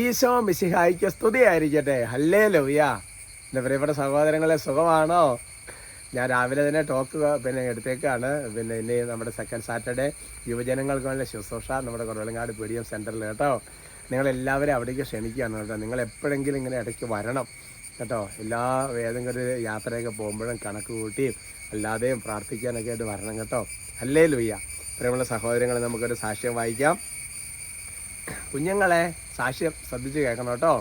ഈശോ മിശിഹായിക്ക് സ്തുതിയായിരിക്കട്ടെ. ഹല്ലേ ലൗയ എന്റെ പ്രിയപ്പെട്ട സഹോദരങ്ങളെ സുഖമാണോ? ഞാൻ രാവിലെ തന്നെ ടോക്ക് പിന്നെ എടുത്തേക്കാണ്. പിന്നെ ഇനി നമ്മുടെ സെക്കൻഡ് സാറ്റർഡേ യുവജനങ്ങൾക്ക് വേണ്ട ശുശ്രൂഷ നമ്മുടെ കുറവലങ്ങാട് പി ഡി എം സെന്ററിൽ കേട്ടോ. നിങ്ങളെല്ലാവരും അവിടേക്ക് ക്ഷണിക്കുകയാണ് കേട്ടോ. നിങ്ങൾ എപ്പോഴെങ്കിലും ഇങ്ങനെ ഇടയ്ക്ക് വരണം കേട്ടോ. എല്ലാ ഏതെങ്കിലും ഒരു യാത്രയൊക്കെ പോകുമ്പോഴും കണക്ക് കൂട്ടി അല്ലാതെയും പ്രാർത്ഥിക്കാനൊക്കെ ആയിട്ട് വരണം കേട്ടോ. അല്ലേ ലുയ്യ പ്രിയമുള്ള സഹോദരങ്ങളെ നമുക്കൊരു സാക്ഷ്യം വായിക്കാം. കുഞ്ഞുങ്ങളെ സാക്ഷ്യം ശ്രദ്ധിച്ച് കേൾക്കണം കേട്ടോ.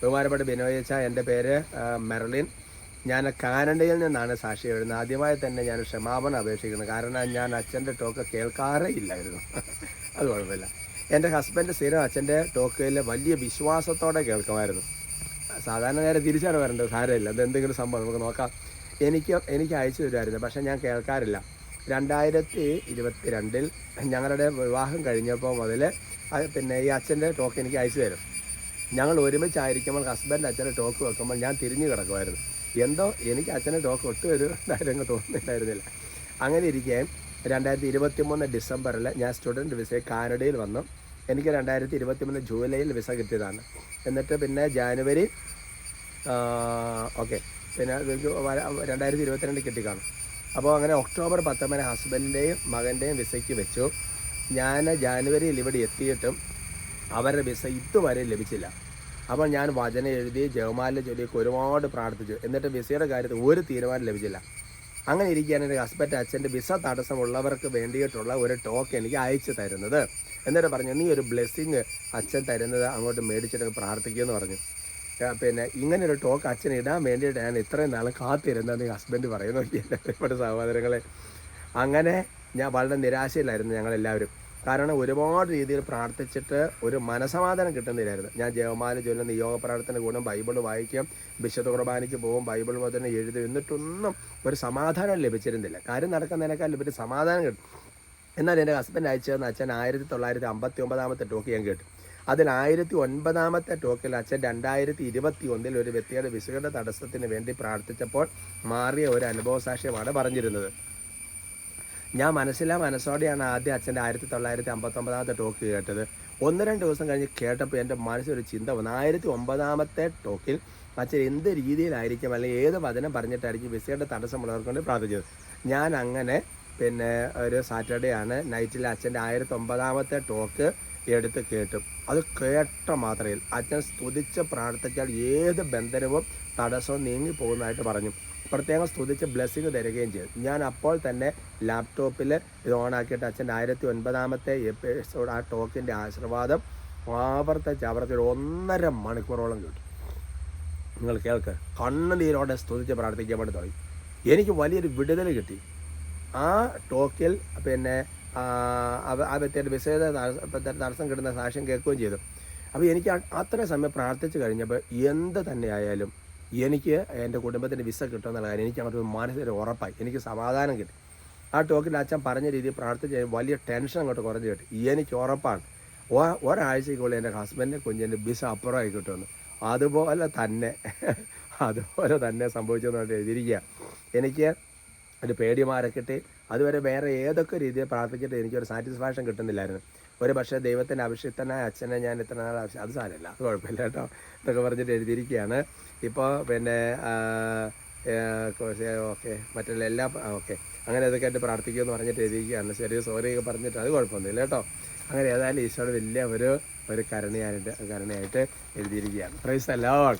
ബഹുമാനപ്പെട്ട ബിനോയച്ച എന്റെ പേര് മെറലിൻ ഞാൻ കാനഡയിൽ നിന്നാണ് സാക്ഷി എഴുതുന്നത് ആദ്യമായി തന്നെ ഞാൻ ക്ഷമാപണം അപേക്ഷിക്കുന്നത് കാരണം ഞാൻ അച്ഛന്റെ ടോക്ക് കേൾക്കാറേ ഇല്ലായിരുന്നു. അത് കുഴപ്പമില്ല. എന്റെ ഹസ്ബൻഡ് സ്ഥിരം അച്ഛന്റെ ടോക്കിൽ വലിയ വിശ്വാസത്തോടെ കേൾക്കുമായിരുന്നു. സാധാരണ നേരെ തിരിച്ചാണ് വരേണ്ടത്. സാരമില്ല. അത് എന്തെങ്കിലും സംഭവം നമുക്ക് നോക്കാം. എനിക്ക് എനിക്ക് അയച്ചു തരുമായിരുന്നു പക്ഷേ ഞാൻ കേൾക്കാറില്ല. രണ്ടായിരത്തി ഇരുപത്തി രണ്ടിൽ ഞങ്ങളുടെ വിവാഹം കഴിഞ്ഞപ്പോൾ മുതൽ പിന്നെ ഈ അച്ഛന്റെ ടോക്ക് എനിക്ക് അയച്ചു തരും. ഞങ്ങൾ ഒരുമിച്ചായിരിക്കുമ്പോൾ ഹസ്ബൻഡ് അച്ഛന്റെ ടോക്ക് വെക്കുമ്പോൾ ഞാൻ തിരിഞ്ഞു കിടക്കുമായിരുന്നു. എന്തോ എനിക്ക് അച്ഛന്റെ ടോക്ക് ഒട്ടും ഒരു കാര്യങ്ങൾ തോന്നുന്നുണ്ടായിരുന്നില്ല അങ്ങനെ ഇരിക്കെ രണ്ടായിരത്തി ഇരുപത്തി മൂന്ന് ഡിസംബറിൽ ഞാൻ സ്റ്റുഡന്റ് വിസ കാനഡയിൽ വന്നു. എനിക്ക് രണ്ടായിരത്തി ഇരുപത്തി മൂന്ന് ജൂലൈയിൽ വിസ കിട്ടിയതാണ്. എന്നിട്ട് പിന്നെ ജാനുവരി ഓക്കെ. പിന്നെ രണ്ടായിരത്തി ഇരുപത്തിരണ്ട് കിട്ടിക്കാണും. അപ്പോൾ അങ്ങനെ ഒക്ടോബർ പത്തൊമ്പതിന് ഹസ്ബൻഡിന്റെയും മകന്റെയും വിസയ്ക്ക് വെച്ചു. ഞാൻ ജാനുവരിയിൽ ഇവിടെ എത്തിയിട്ടും അവരുടെ വിസ ഇതുവരെ ലഭിച്ചില്ല. അപ്പോൾ ഞാൻ വചന എഴുതി ജവമാലിന് ചൊല്ലിയൊക്കെ ഒരുപാട് പ്രാർത്ഥിച്ചു. എന്നിട്ട് വിസയുടെ കാര്യത്തിൽ ഒരു തീരുമാനം ലഭിച്ചില്ല. അങ്ങനെ ഇരിക്കുകയാണ് എന്റെ ഹസ്ബൻഡ് അച്ഛന്റെ വിസ തടസ്സമുള്ളവർക്ക് വേണ്ടിയിട്ടുള്ള ഒരു ടോക്ക് എനിക്ക് അയച്ചു തരുന്നത്. എന്നിട്ട് പറഞ്ഞു നീ ഒരു ബ്ലെസ്സിങ് അച്ഛൻ തരുന്നത് അങ്ങോട്ട് മേടിച്ചിട്ട് പ്രാർത്ഥിക്കുമെന്ന് പറഞ്ഞു. പിന്നെ ഇങ്ങനെ ഒരു ടോക്ക് അച്ഛൻ ഇടാൻ വേണ്ടിയിട്ട് ഞാൻ ഇത്രയും നാളും കാത്തിരുന്നെന്ന് ഹസ്ബൻഡ് പറയുന്നു. ഇവിടെ സഹോദരങ്ങളെ. അങ്ങനെ ഞാൻ വളരെ നിരാശയിലായിരുന്നു ഞങ്ങളെല്ലാവരും. കാരണം ഒരുപാട് രീതിയിൽ പ്രാർത്ഥിച്ചിട്ട് ഒരു മനസമാധാനം കിട്ടുന്നില്ലായിരുന്നു. ഞാൻ ജവമാല ചൊല്ലുന്ന നിയോഗ പ്രാർത്ഥന കൂടും ബൈബിൾ വായിക്കും വിശുദ്ധ കുർബാനയ്ക്ക് പോകും ബൈബിൾ മുതൽ എഴുതും എന്നിട്ടൊന്നും ഒരു സമാധാനം ലഭിച്ചിരുന്നില്ല. കാര്യം നടക്കുന്നതിനേക്കാൾ ഒരു സമാധാനം കിട്ടും. എന്നാൽ എന്റെ ഹസ്ബൻഡ് അയച്ചു തന്ന അച്ഛൻ ആയിരത്തി തൊള്ളായിരത്തി അമ്പത്തി ഒമ്പതാമത്തെ ടോക്ക് ഞാൻ കേട്ടു. അതിൽ ആയിരത്തി ഒൻപതാമത്തെ ടോക്കിൽ അച്ഛൻ രണ്ടായിരത്തി ഇരുപത്തി ഒന്നിൽ ഒരു വ്യക്തിയുടെ വിസുകളുടെ തടസ്സത്തിന് വേണ്ടി പ്രാർത്ഥിച്ചപ്പോൾ മാറിയ ഒരു അനുഭവ സാക്ഷ്യമാണ് പറഞ്ഞിരുന്നത്. ഞാൻ മനസ്സിലാ മനസ്സോടെയാണ് ആദ്യം അച്ഛന്റെ ആയിരത്തി തൊള്ളായിരത്തി അമ്പത്തൊമ്പതാമത്തെ ടോക്ക് കേട്ടത്. ഒന്ന് രണ്ട് ദിവസം കഴിഞ്ഞ് കേട്ടപ്പോൾ എന്റെ മനസ്സിലൊരു ചിന്ത വന്നു. ആയിരത്തി ഒമ്പതാമത്തെ ടോക്കിൽ അച്ഛൻ എന്ത് രീതിയിലായിരിക്കും അല്ലെങ്കിൽ ഏത് വചനം പറഞ്ഞിട്ടായിരിക്കും വിസയുടെ തടസ്സമുള്ളവർക്ക് വേണ്ടി പ്രാർത്ഥിച്ചത്? ഞാൻ അങ്ങനെ പിന്നെ ഒരു സാറ്റർഡേ ആണ് നൈറ്റിൽ അച്ഛന്റെ ആയിരത്തി ഒമ്പതാമത്തെ ടോക്ക് എടുത്ത് കേട്ടു. അത് കേട്ട മാത്രയിൽ അച്ഛൻ സ്തുതിച്ച് പ്രാർത്ഥിച്ചാൽ ഏത് ബന്ധനവും തടസ്സവും നീങ്ങി പോകുന്നതായിട്ട് പറഞ്ഞു. പ്രത്യേകം സ്തുതിച്ച് ബ്ലെസ്സിങ് തരികയും ചെയ്തു. ഞാൻ അപ്പോൾ തന്നെ ലാപ്ടോപ്പിൽ ഇത് ഓണാക്കിയിട്ട് അച്ഛന്റെ ആയിരത്തി ഒൻപതാമത്തെ എപ്പിസോഡ് ആ ടോക്കിന്റെ ആശീർവാദം ആവർത്തിച്ച് ആവർത്തിച്ച് ഒന്നര മണിക്കൂറോളം കിട്ടും. നിങ്ങൾ കേൾക്ക്. കണ്ണുനീരോടെ സ്തുതിച്ച് പ്രാർത്ഥിക്കാൻ വേണ്ടി തുടങ്ങി. എനിക്ക് വലിയൊരു വിടുതൽ കിട്ടി. ആ ടോക്കിൽ പിന്നെ ആ, വ്യക്തിയുടെ വിസേത തടസ്സം കിട്ടുന്ന സാക്ഷ്യം കേൾക്കുകയും ചെയ്തു. അപ്പോൾ എനിക്ക് അത്ര സമയം പ്രാർത്ഥിച്ചു കഴിഞ്ഞപ്പോൾ എന്ത് തന്നെ ആയാലും എനിക്ക് എന്റെ കുടുംബത്തിന് വിസ കിട്ടുമെന്നുള്ള കാര്യം എനിക്ക് അങ്ങോട്ട് മാനസിക ഉറപ്പായി. എനിക്ക് സമാധാനം കിട്ടി. ആ ടോക്കിൽ അച്ഛൻ പറഞ്ഞ രീതിയിൽ പ്രാർത്ഥിച്ച് വലിയ ടെൻഷൻ അങ്ങോട്ട് കുറഞ്ഞു കിട്ടി. എനിക്ക് ഉറപ്പാണ്. ഒരാഴ്ചക്കുള്ളിൽ എന്റെ ഹസ്ബൻഡിന്റെ കുഞ്ഞിന്റെ വിസ അപ്പുറമായി കിട്ടുമെന്ന്. അതുപോലെ തന്നെ അതുപോലെ തന്നെ സംഭവിച്ചെന്ന് എഴുതിയിരിക്കുക എനിക്ക് ഒരു പേടി കിട്ടി അതുവരെ വേറെ ഏതൊക്കെ രീതിയിൽ പ്രാർത്ഥിച്ചിട്ട് എനിക്കൊരു സാറ്റിസ്ഫാക്ഷൻ കിട്ടുന്നില്ലായിരുന്നു. ഒരു പക്ഷേ ദൈവത്തിന്റെ അഭിഷിക്തനായ അച്ഛനെ ഞാൻ ഇത്ര നാൾ ആവശ്യം അത് സാരമില്ല അത് കുഴപ്പമില്ല കേട്ടോ ഇതൊക്കെ പറഞ്ഞിട്ട് എഴുതിയിരിക്കുകയാണ്. ഇപ്പോൾ പിന്നെ ഓക്കെ മറ്റുള്ള എല്ലാ ഓക്കെ അങ്ങനെ ഇതൊക്കെ ആയിട്ട് പ്രാർത്ഥിക്കുമെന്ന് പറഞ്ഞിട്ട് എഴുതിയിരിക്കുകയാണ്. ശരി സോറി ഒക്കെ പറഞ്ഞിട്ട് അത് കുഴപ്പമൊന്നുമില്ല കേട്ടോ. അങ്ങനെ ഏതായാലും ഈശോയുടെ വലിയ ഒരു ഒരു കരുണയായിട്ട് കരുണയായിട്ട് എഴുതിയിരിക്കുകയാണ്. പ്രൈസ് അല്ലോൺ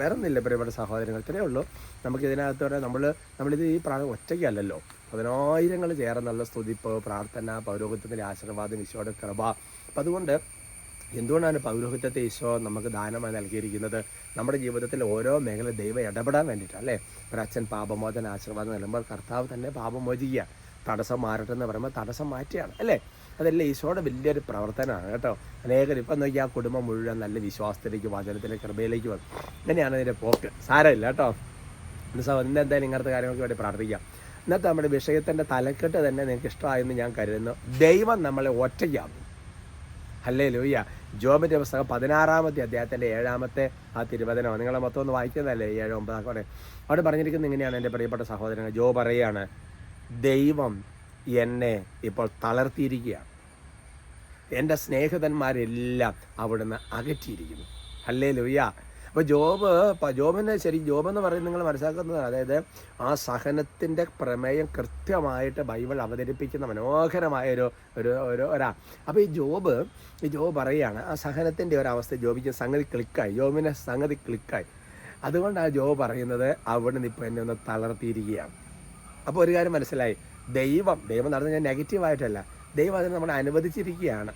വേറെ ഒന്നുമില്ല പ്രിയപ്പെട്ട സഹോദരങ്ങൾ ഇത്രയേ ഉള്ളൂ. നമുക്ക് പറഞ്ഞാൽ നമ്മൾ നമ്മളിത് ഈ പ്രാർത്ഥന ഒറ്റയ്ക്കല്ലല്ലോ. പതിനായിരങ്ങൾ ചേർന്നുള്ള സ്തുതിപ്പ് പ്രാർത്ഥന പൗരോഹിത്യത്തിന്റെ ആശീർവാദം ഈശോയുടെ കൃപ. അപ്പം അതുകൊണ്ട് എന്തുകൊണ്ടാണ് പൗരോഹിത്യത്തെ ഈശോ നമുക്ക് ദാനമായി നൽകിയിരിക്കുന്നത്? നമ്മുടെ ജീവിതത്തിൽ ഓരോ മേഖല ദൈവം ഇടപെടാൻ വേണ്ടിയിട്ടാണ് അല്ലേ? അച്ഛൻ പാപമോചന ആശീർവാദം നൽകുമ്പോൾ കർത്താവ് തന്നെ പാപം മോചിക്കുക. തടസ്സം മാറട്ടെ എന്ന് പറയുമ്പോൾ തടസ്സം മാറ്റുകയാണ് അല്ലേ? അതല്ല ഈശോയുടെ വലിയൊരു പ്രവർത്തനമാണ് കേട്ടോ. അനേകർ ഇപ്പം നോക്കി ആ കുടുംബം മുഴുവൻ നല്ല വിശ്വാസത്തിലേക്ക് വചനത്തിലേക്ക് കൃപയിലേക്ക് വന്നു. അങ്ങനെയാണ് അതിന്റെ പോക്ക്. സാരമില്ല കേട്ടോ. സഹോ ഇന്ന് എന്തായാലും ഇങ്ങനത്തെ കാര്യങ്ങൾക്ക് വേണ്ടി പ്രാർത്ഥിക്കാം. ഇന്നത്തെ നമ്മുടെ വിഷയത്തിന്റെ തലക്കെട്ട് തന്നെ നിങ്ങൾക്ക് ഇഷ്ടമായെന്ന് ഞാൻ കരുതുന്നു. ദൈവം നമ്മളെ ഒറ്റയ്ക്കാകും അല്ലേ ലൂയ്യ ജോബിന്റെ പുസ്തകം പതിനാറാമത്തെ അദ്ദേഹത്തിന്റെ ഏഴാമത്തെ ആ തിരുവചനം നിങ്ങളെ മൊത്തം ഒന്ന് വായിക്കുന്നതല്ലേ? ഏഴ് ഒമ്പതാക്കോടെ അവിടെ പറഞ്ഞിരിക്കുന്നത് ഇങ്ങനെയാണ് എന്റെ പ്രിയപ്പെട്ട സഹോദരങ്ങൾ ജോ പറയുകയാണ് ദൈവം എന്നെ ഇപ്പോൾ തളർത്തിയിരിക്കുകയാണ്. എന്റെ സ്നേഹിതന്മാരെല്ലാം അവിടുന്ന് അകറ്റിയിരിക്കുന്നു. അല്ലേ ലുയ്യ അപ്പോൾ ജോബ് ജോബിനെ ശരി ജോബ് എന്ന് പറയുന്നത് നിങ്ങൾ മനസ്സിലാക്കുന്നത് അതായത് ആ സഹനത്തിന്റെ പ്രമേയം കൃത്യമായിട്ട് ബൈബിൾ അവതരിപ്പിക്കുന്ന മനോഹരമായ ഒരു ഒരു ഒരു ഒരാ. അപ്പോൾ ഈ ജോബ് ഈ ജോബ് പറയുകയാണ് ആ സഹനത്തിന്റെ ഒരവസ്ഥ ജോബിക്ക് സംഗതി ക്ലിക്കായി ജോബിന്റെ സംഗതി ക്ലിക്കായി. അതുകൊണ്ടാണ് ജോബ് പറയുന്നത് അവിടുന്ന് ഇപ്പോൾ എന്നെ ഒന്ന് തളർത്തിയിരിക്കുകയാണ്. അപ്പോൾ ഒരു കാര്യം മനസ്സിലായി. ദൈവം ദൈവം നടന്ന ഞാൻ നെഗറ്റീവായിട്ടല്ല ദൈവം അതിനെ നമ്മൾ അനുവദിച്ചിരിക്കുകയാണ്.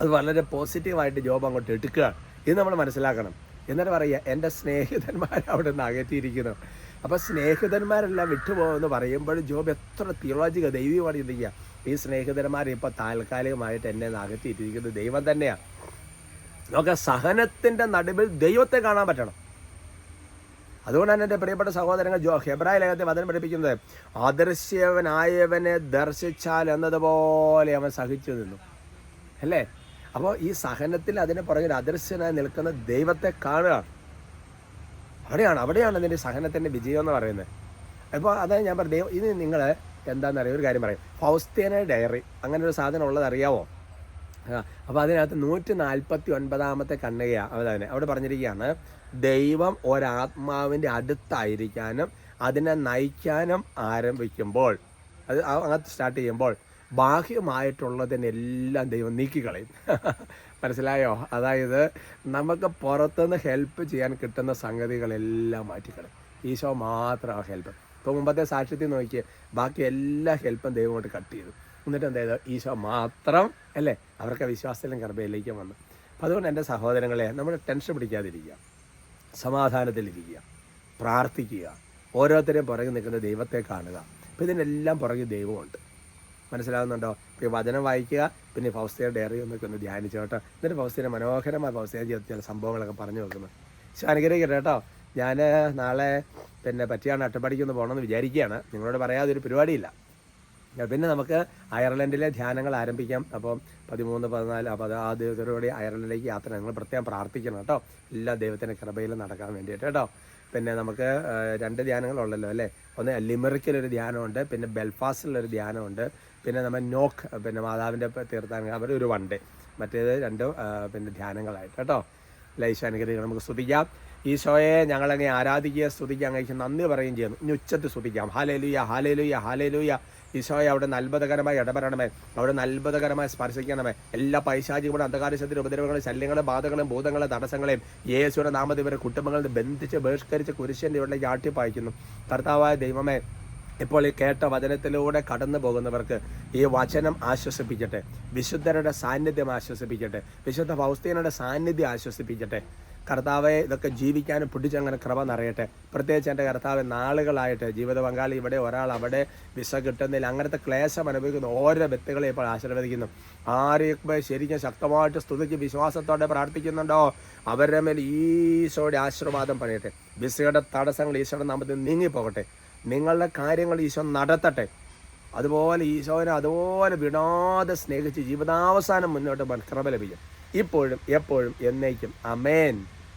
അത് വളരെ പോസിറ്റീവായിട്ട് ജോബ് അങ്ങോട്ട് എടുക്കുക ഇത് നമ്മൾ മനസ്സിലാക്കണം. എന്നിട്ട് പറയുക എന്റെ സ്നേഹിതന്മാർ അവിടെ നിന്ന് അകറ്റിയിരിക്കുന്നു. അപ്പോൾ സ്നേഹിതന്മാരെല്ലാം വിട്ടുപോകുമെന്ന് പറയുമ്പോൾ ജോബ് എത്ര തിയോളജിക ദൈവമാണ് ചിന്തിക്കുക. ഈ സ്നേഹിതന്മാർ ഇപ്പോൾ താൽക്കാലികമായിട്ട് എന്നെ അകറ്റിയിട്ടിരിക്കുന്നത് ദൈവം തന്നെയാണ് നമുക്ക് സഹനത്തിന്റെ നടുവിൽ ദൈവത്തെ കാണാൻ പറ്റണം. അതുകൊണ്ടാണ് എന്റെ പ്രിയപ്പെട്ട സഹോദരങ്ങൾ ജോ ഹെബ്രായ ലേഖത്തെ വചനം പഠിപ്പിക്കുന്നത്. അദൃശ്യവനായവനെ ദർശിച്ചാൽ എന്നതുപോലെ അവൻ സഹിച്ചു നിന്നു. അല്ലേ? അപ്പോൾ ഈ സഹനത്തിൽ അതിന് പുറകിൽ അദൃശ്യനായി നിൽക്കുന്ന ദൈവത്തെ കാണുക. അവിടെയാണ് അവിടെയാണ് അതിന്റെ സഹനത്തിന്റെ വിജയം എന്ന് പറയുന്നത്. അപ്പോൾ അതായത് ഞാൻ പറഞ്ഞു ഇത് നിങ്ങൾ എന്താണെന്നറിയാം ഒരു കാര്യം പറയും. ഫൗസ്തീന ഡയറി അങ്ങനെ ഒരു സാധനം ഉള്ളത് അറിയാവോ? അപ്പോൾ അതിനകത്ത് നൂറ്റി നാൽപ്പത്തി ഒൻപതാമത്തെ കണ്ണകയാണ് അവിടെ അവിടെ പറഞ്ഞിരിക്കുകയാണ് ദൈവം ഒരാത്മാവിന്റെ അടുത്തായിരിക്കാനും അതിനെ നയിക്കാനും ആരംഭിക്കുമ്പോൾ അത് അങ്ങനത്തെ സ്റ്റാർട്ട് ചെയ്യുമ്പോൾ ബാഹ്യമായിട്ടുള്ളതിനെല്ലാം ദൈവം നീക്കിക്കളയും. മനസ്സിലായോ? അതായത് നമുക്ക് പുറത്തുനിന്ന് ഹെൽപ്പ് ചെയ്യാൻ കിട്ടുന്ന സംഗതികളെല്ലാം മാറ്റിക്കളയും. ഈശോ മാത്രമാണ് ഹെൽപ്പ് ഇപ്പോൾ മുമ്പത്തെ സാക്ഷ്യത്തിൽ നോക്കിയ ബാക്കി എല്ലാ ഹെൽപ്പും ദൈവം കൊണ്ട് കട്ട് ചെയ്തു. എന്നിട്ട് എന്തായത് ഈശോ മാത്രം അല്ലേ? അവർക്ക് വിശ്വാസത്തിലും കർബയിലേക്ക് വന്നു. അപ്പം അതുകൊണ്ട് എന്റെ സഹോദരങ്ങളെ നമ്മൾ ടെൻഷൻ പിടിക്കാതിരിക്കുക. സമാധാനത്തിലിരിക്കുക. പ്രാർത്ഥിക്കുക. ഓരോരുത്തരെയും പുറകെ നിൽക്കുന്ന ദൈവത്തെ കാണുക. അപ്പം ഇതിനെല്ലാം പുറകെ ദൈവമുണ്ട്. മനസ്സിലാകുന്നുണ്ടോ ഇപ്പോൾ വചനം വായിക്കുക പിന്നെ ഫൗസ്തയുടെ ഡയറി ഒന്നൊക്കെ ഒന്ന് ധ്യാനിച്ചു കേട്ടോ എന്നിട്ട് ഫൗസ്തയുടെ മനോഹരമായ ഫൗസ്തയുടെ ജീവിതത്തിൽ സംഭവങ്ങളൊക്കെ പറഞ്ഞു വെക്കുന്നു. പക്ഷെ അനുഗ്രഹിക്കട്ടെ കേട്ടോ. ഞാൻ നാളെ പിന്നെ പറ്റിയാണ് അട്ടപ്പാടിക്ക് ഒന്ന് പോകണമെന്ന് വിചാരിക്കുകയാണ് നിങ്ങളോട് പറയാതെ ഒരു പരിപാടിയില്ല പിന്നെ നമുക്ക് അയർലൻഡിലെ ധ്യാനങ്ങൾ ആരംഭിക്കാം. അപ്പം പതിമൂന്ന് പതിനാല് അപ്പോൾ ആ ദിവസത്തോടുകൂടി അയർലൻഡിലേക്ക് യാത്ര നിങ്ങൾ പ്രത്യേകം പ്രാർത്ഥിക്കണം കേട്ടോ. എല്ലാ ദൈവത്തിന്റെ കൃപയിൽ നടക്കാൻ വേണ്ടിയിട്ട് കേട്ടോ. പിന്നെ നമുക്ക് രണ്ട് ധ്യാനങ്ങളുള്ളല്ലോ അല്ലേ? ഒന്ന് ലിമറിക്കിലൊരു ധ്യാനമുണ്ട് പിന്നെ ബെൽഫാസ്റ്റിലൊരു ധ്യാനമുണ്ട് പിന്നെ നമ്മൾ നോക്ക് പിന്നെ മാതാവിന്റെ തീർത്ഥാടനം അവർ ഒരു വൺ ഡേ. മറ്റേത് രണ്ട് പിന്നെ ധ്യാനങ്ങളായിട്ട് കേട്ടോ. അനുഗ്രഹികൾ നമുക്ക് സ്തുതിക്കാം. ഈശോയെ ഞങ്ങളങ്ങനെ ആരാധിക്കുക സ്തുതിക്കുക അങ്ങേക്ക് നന്ദി പറയുകയും ചെയ്യുന്നു. ഇനി ഉച്ചത്തിൽ സ്തുതിക്കാം. ഹാലേലുയ ഹാലേലുയ ഹാലേലുയ ഈശോയെ അവിടെ അത്ഭുതകരമായി ഇടപെടണമേ. അവിടെ അത്ഭുതകരമായി സ്പർശിക്കണമേ. എല്ലാ പൈശാചികളും അന്ധകാരശത്തിന്റെ ഉപദ്രവങ്ങളും ശല്യങ്ങളും ബാധകളും ഭൂതങ്ങളും തടസ്സങ്ങളെയും യേശുവിന്റെ നാമത്തിൽ ഇവരെ കുടുംബങ്ങളിൽ ബന്ധിച്ച് ബഹിഷ്കരിച്ച് കുരിശന്റെ ഇവിടെ ആട്ടിപ്പായിക്കുന്നു. കർത്താവായ ദൈവമേ ഇപ്പോൾ ഈ കേട്ട വചനത്തിലൂടെ കടന്നു പോകുന്നവർക്ക് ഈ വചനം ആശ്വസിപ്പിക്കട്ടെ. വിശുദ്ധരുടെ സാന്നിധ്യം ആശ്വസിപ്പിക്കട്ടെ. വിശുദ്ധ ഫൗസ്തീനയുടെ സാന്നിധ്യം ആശ്വസിപ്പിക്കട്ടെ. കർത്താവെ ഇതൊക്കെ ജീവിക്കാനും പിടിച്ചങ്ങനെ കൃപ നിറയട്ടെ. പ്രത്യേകിച്ച് എന്റെ കർത്താവ് നാളുകളായിട്ട് ജീവിത പങ്കാളി ഇവിടെ ഒരാൾ അവിടെ വിസ കിട്ടുന്നില്ല. അങ്ങനത്തെ ക്ലേശം അനുഭവിക്കുന്ന ഓരോ വ്യക്തികളെ ഇപ്പോൾ ആശീർവദിക്കുന്നു. ആരെയൊക്കെ ശരിക്കും ശക്തമായിട്ട് സ്തുതിച്ച് വിശ്വാസത്തോടെ പ്രാർത്ഥിക്കുന്നുണ്ടോ? അവരുടെ മേൽ ഈശോയുടെ ആശീർവാദം പണിയട്ടെ. വിസയുടെ തടസ്സങ്ങൾ ഈശോയുടെ നാമത്തിൽ നീങ്ങിപ്പോകട്ടെ. നിങ്ങളുടെ കാര്യങ്ങൾ ഈശോ നടത്തട്ടെ. അതുപോലെ ഈശോനെ അതുപോലെ വിടാതെ സ്നേഹിച്ച് ജീവിതാവസാനം മുന്നോട്ട് കൃപ ലഭിക്കും. ഇപ്പോഴും എപ്പോഴും എന്നേക്കും. അമേൻ